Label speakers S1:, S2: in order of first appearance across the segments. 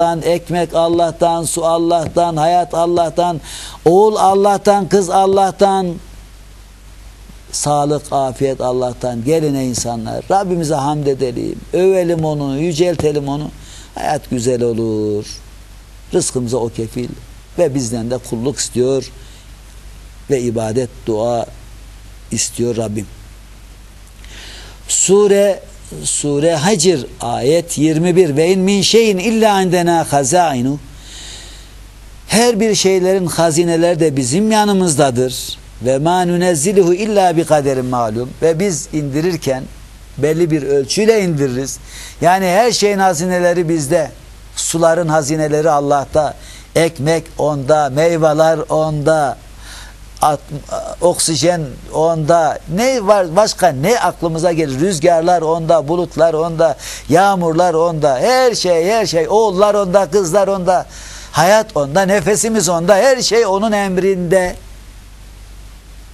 S1: Allah'tan, ekmek Allah'tan, su Allah'tan, hayat Allah'tan, oğul Allah'tan, kız Allah'tan, sağlık, afiyet Allah'tan. Gelin ey insanlar, Rabbimize hamd edelim, övelim onu, yüceltelim onu. Hayat güzel olur. Rızkımıza o kefil ve bizden de kulluk istiyor ve ibadet, dua istiyor Rabbim. Sure Sure Hacr ayet 21 ve in min şeyin illa indena hazainu her bir şeylerin hazineleri de bizim yanımızdadır ve ma nunezziluhu illa bi kaderin malum ve biz indirirken belli bir ölçüyle indiririz. Yani her şeyin hazineleri bizde. Suların hazineleri Allah'ta. Ekmek onda, meyveler onda, oksijen onda ne var başka ne aklımıza gelir? Rüzgarlar onda bulutlar onda yağmurlar onda her şey her şey oğullar onda kızlar onda hayat onda nefesimiz onda her şey onun emrinde.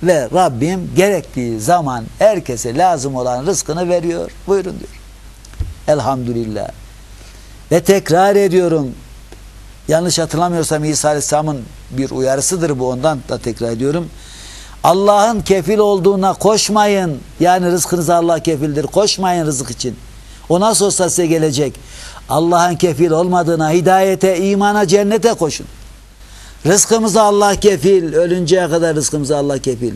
S1: Ve Rabbim gerektiği zaman herkese lazım olan rızkını veriyor. Buyurun diyor. Elhamdülillah. Ve tekrar ediyorum. Yanlış hatırlamıyorsam İsa Aleyhisselam'ın bir uyarısıdır bu ondan da tekrar ediyorum. Allah'ın kefil olduğuna koşmayın. Yani rızkınız Allah kefildir. Koşmayın rızık için. O nasıl olsa size gelecek. Allah'ın kefil olmadığına, hidayete, imana, cennete koşun. Rızkımızı Allah kefil. Ölünceye kadar rızkımızı Allah kefil.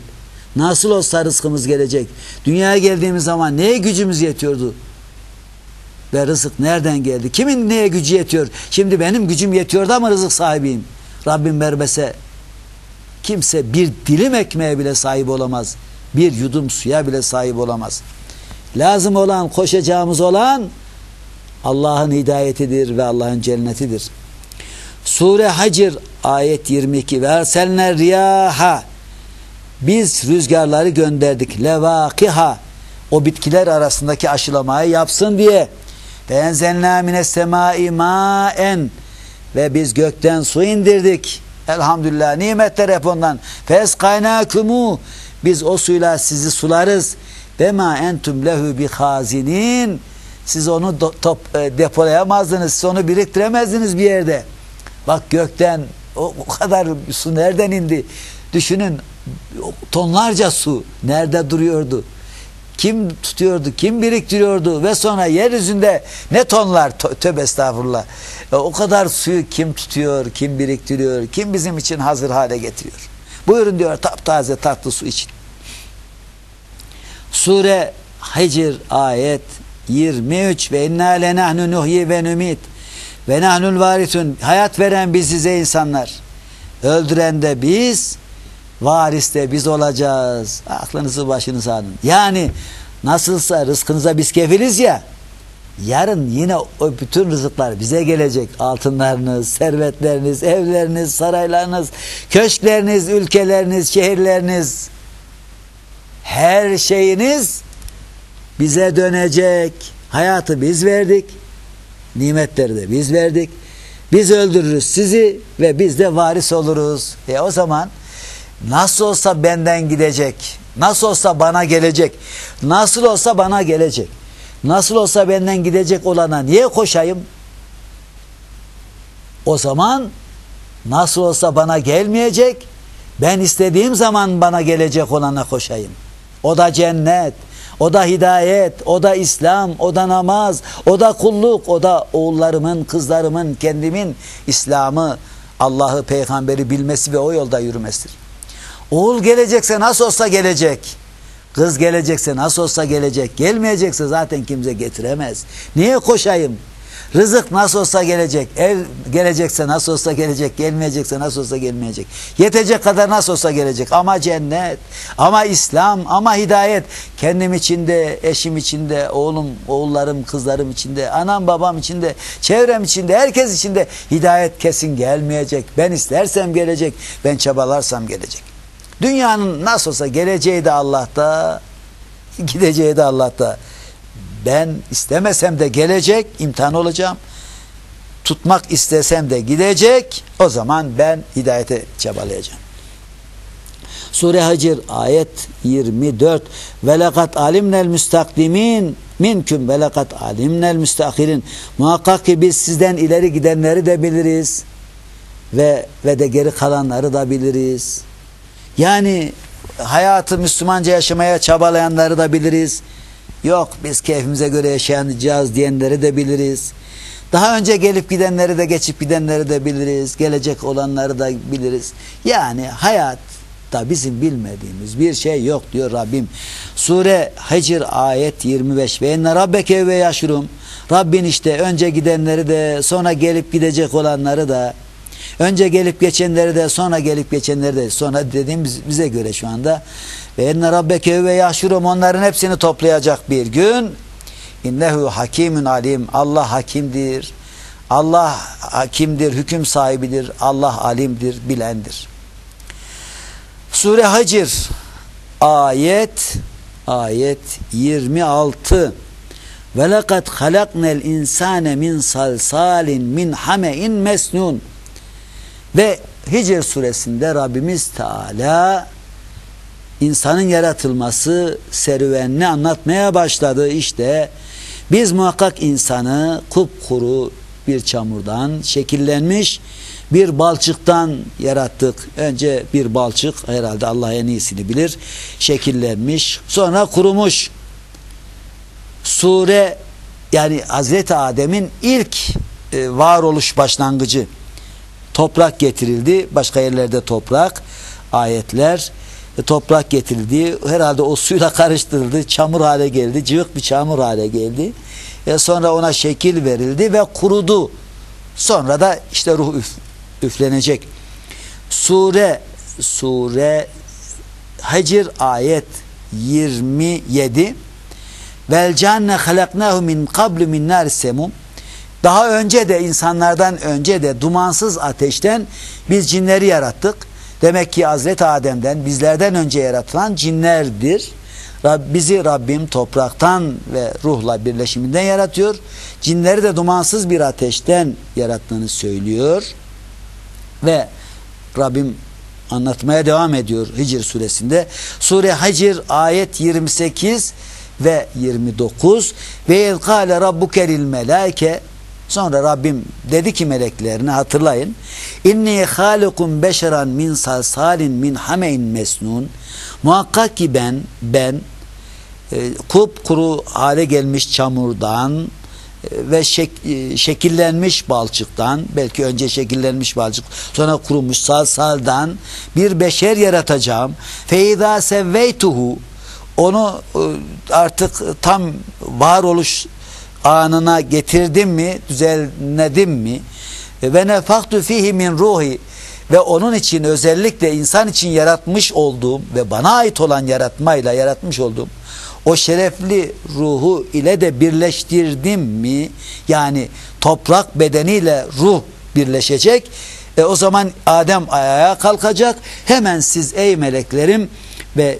S1: Nasıl olsa rızkımız gelecek. Dünyaya geldiğimiz zaman neye gücümüz yetiyordu? Ve rızık nereden geldi? Kimin neye gücü yetiyor? Şimdi benim gücüm yetiyordu ama rızık sahibiyim. Rabbim vermese kimse bir dilim ekmeğe bile sahip olamaz. Bir yudum suya bile sahip olamaz. Lazım olan, koşacağımız olan Allah'ın hidayetidir ve Allah'ın cennetidir. Sure Hacr ayet 22 ve erselne riyaha biz rüzgarları gönderdik levakiha o bitkiler arasındaki aşılamayı yapsın diye ve enzelna mines semai maen ve biz gökten su indirdik. Elhamdülillah nimetler hep ondan. Fes kaynakumu biz o suyla sizi sularız. Ve ma entum lehu bi hazinin siz onu top, e, depolayamazdınız. Siz onu biriktiremezdiniz bir yerde. Bak gökten o, o kadar su nereden indi? Düşünün tonlarca su nerede duruyordu? Kim tutuyordu, kim biriktiriyordu ve sonra yeryüzünde ne tonlar, tövbe estağfurullah. E, o kadar suyu kim tutuyor, kim biriktiriyor, kim bizim için hazır hale getiriyor. Buyurun diyor taptaze tatlı su için. Sure Hicr ayet 23 ve inna lenahnu nuhyi ve numit ve nahnul varithun hayat veren biz size insanlar. Öldüren de biz, varis de biz olacağız. Aklınızı başınıza alın. Yani nasılsa rızkınıza biz kefiliz ya. Yarın yine o bütün rızıklar bize gelecek. Altınlarınız, servetleriniz, evleriniz, saraylarınız, köşkleriniz, ülkeleriniz, şehirleriniz her şeyiniz bize dönecek. Hayatı biz verdik. Nimetleri de biz verdik. Biz öldürürüz sizi ve biz de varis oluruz. E o zaman nasıl olsa benden gidecek. Nasıl olsa bana gelecek. Nasıl olsa bana gelecek. Nasıl olsa benden gidecek olana niye koşayım? O zaman nasıl olsa bana gelmeyecek. Ben istediğim zaman bana gelecek olana koşayım. O da cennet, o da hidayet, o da İslam, o da namaz, o da kulluk, o da oğullarımın, kızlarımın, kendimin İslam'ı, Allah'ı, peygamberi bilmesi ve o yolda yürümesidir. Oğul gelecekse nasıl olsa gelecek. Kız gelecekse nasıl olsa gelecek. Gelmeyecekse zaten kimse getiremez. Niye koşayım? Rızık nasıl olsa gelecek. Ev gelecekse nasıl olsa gelecek. Gelmeyecekse nasıl olsa gelmeyecek. Yetecek kadar nasıl olsa gelecek. Ama cennet, ama İslam, ama hidayet. Kendim içinde, eşim içinde, oğlum, oğullarım, kızlarım içinde, anam babam içinde, çevrem içinde, herkes içinde hidayet kesin gelmeyecek. Ben istersem gelecek, ben çabalarsam gelecek. Dünyanın nasıl olsa geleceği de Allah'ta, gideceği de Allah'ta. Ben istemesem de gelecek, imtihan olacağım. Tutmak istesem de gidecek, o zaman ben hidayete çabalayacağım. Sure Hicr ayet 24 ve lekat alimnel müstakdimin minküm ve lekat alimnel müstakirin muhakkak ki biz sizden ileri gidenleri de biliriz ve ve de geri kalanları da biliriz. Yani hayatı Müslümanca yaşamaya çabalayanları da biliriz. Yok biz keyfimize göre yaşayacağız diyenleri de biliriz. Daha önce gelip gidenleri de geçip gidenleri de biliriz. Gelecek olanları da biliriz. Yani hayat da bizim bilmediğimiz bir şey yok diyor Rabbim. Sure Hicr ayet 25 ve enne rabbeke ve yaşurum. Rabbin işte önce gidenleri de sonra gelip gidecek olanları da önce gelip geçenleri de sonra gelip geçenleri de sonra dediğimiz bize göre şu anda ve enne rabbeke ve yaşurum onların hepsini toplayacak bir gün İnnehu hakimun alim. Allah hakimdir. Allah hakimdir, hüküm sahibidir. Allah alimdir, bilendir. Sure Hacir ayet ayet 26 ve lekad halaknel insane min salsalin min hamein mesnun ve Hicr suresinde Rabbimiz Teala insanın yaratılması serüvenini anlatmaya başladı. İşte biz muhakkak insanı kupkuru bir çamurdan şekillenmiş bir balçıktan yarattık. Önce bir balçık herhalde Allah en iyisini bilir. Şekillenmiş. Sonra kurumuş. Sure yani Hazreti Adem'in ilk e, varoluş başlangıcı. Toprak getirildi. Başka yerlerde toprak. Ayetler e, toprak getirildi. Herhalde o suyla karıştırıldı. Çamur hale geldi. Cıvık bir çamur hale geldi. E sonra ona şekil verildi ve kurudu. Sonra da işte ruh üf, üflenecek. Sure Sure Hicr ayet 27 Vel canne halaknahu min qablu min nar semum daha önce de insanlardan önce de dumansız ateşten biz cinleri yarattık. Demek ki Hazreti Adem'den bizlerden önce yaratılan cinlerdir. Rab, bizi Rabbim topraktan ve ruhla birleşiminden yaratıyor. Cinleri de dumansız bir ateşten yarattığını söylüyor. Ve Rabbim anlatmaya devam ediyor Hicr suresinde. Sure Hicr ayet 28 ve 29 ve kâle rabbukeril melâke Sonra Rabbim dedi ki meleklerine hatırlayın. İnni halikum beşeran min salsalin min hamein mesnun. Muhakkak ki ben ben e, kupkuru hale gelmiş çamurdan e, ve şek, e, şekillenmiş balçıktan belki önce şekillenmiş balçık sonra kurumuş salsaldan bir beşer yaratacağım. Feyda sevveytuhu onu e, artık tam varoluş anına getirdim mi, düzenledim mi? Ve nefaktu fihi min ruhi ve onun için özellikle insan için yaratmış olduğum ve bana ait olan yaratmayla yaratmış olduğum o şerefli ruhu ile de birleştirdim mi? Yani toprak bedeniyle ruh birleşecek. E o zaman Adem ayağa kalkacak. Hemen siz ey meleklerim ve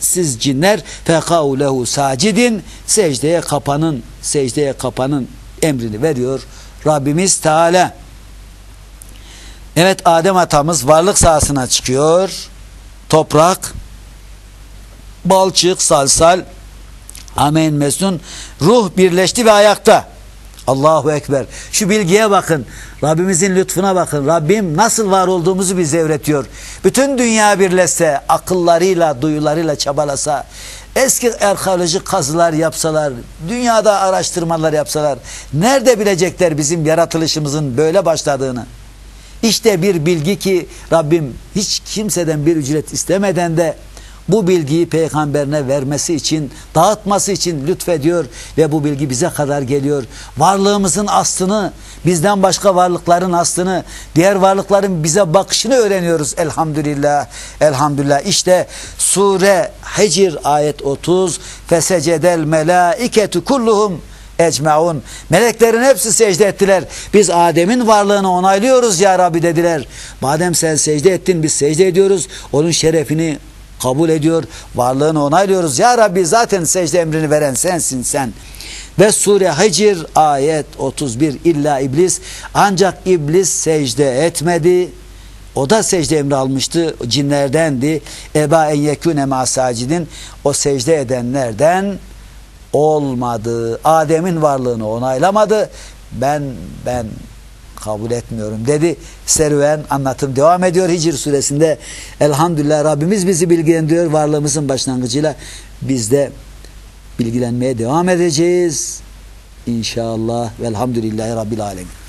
S1: siz cinler fekau lehu sacidin secdeye kapanın secdeye kapanın emrini veriyor Rabbimiz Teala evet Adem atamız varlık sahasına çıkıyor toprak balçık salsal amen mesnun ruh birleşti ve ayakta Allahu Ekber. Şu bilgiye bakın. Rabbimizin lütfuna bakın. Rabbim nasıl var olduğumuzu bize öğretiyor. Bütün dünya birleşse, akıllarıyla, duyularıyla çabalasa, eski arkeolojik kazılar yapsalar, dünyada araştırmalar yapsalar, nerede bilecekler bizim yaratılışımızın böyle başladığını? İşte bir bilgi ki Rabbim hiç kimseden bir ücret istemeden de bu bilgiyi peygamberine vermesi için, dağıtması için lütfediyor ve bu bilgi bize kadar geliyor. Varlığımızın aslını, bizden başka varlıkların aslını, diğer varlıkların bize bakışını öğreniyoruz elhamdülillah. Elhamdülillah. İşte sure Hicr ayet 30 fesecedel melaiketu kulluhum ecmaun. Meleklerin hepsi secde ettiler. Biz Adem'in varlığını onaylıyoruz ya Rabbi dediler. Madem sen secde ettin biz secde ediyoruz. Onun şerefini kabul ediyor. Varlığını onaylıyoruz. Ya Rabbi zaten secde emrini veren sensin sen. Ve sure Hicr ayet 31 illa iblis ancak iblis secde etmedi. O da secde emri almıştı. Cinlerdendi. Eba en yekûne masacidin. O secde edenlerden olmadı. Adem'in varlığını onaylamadı. Ben ben kabul etmiyorum dedi. Serüven anlatım devam ediyor Hicr suresinde. Elhamdülillah Rabbimiz bizi bilgilendiriyor varlığımızın başlangıcıyla. Biz de bilgilenmeye devam edeceğiz. İnşallah. Velhamdülillahi Rabbil Alemin.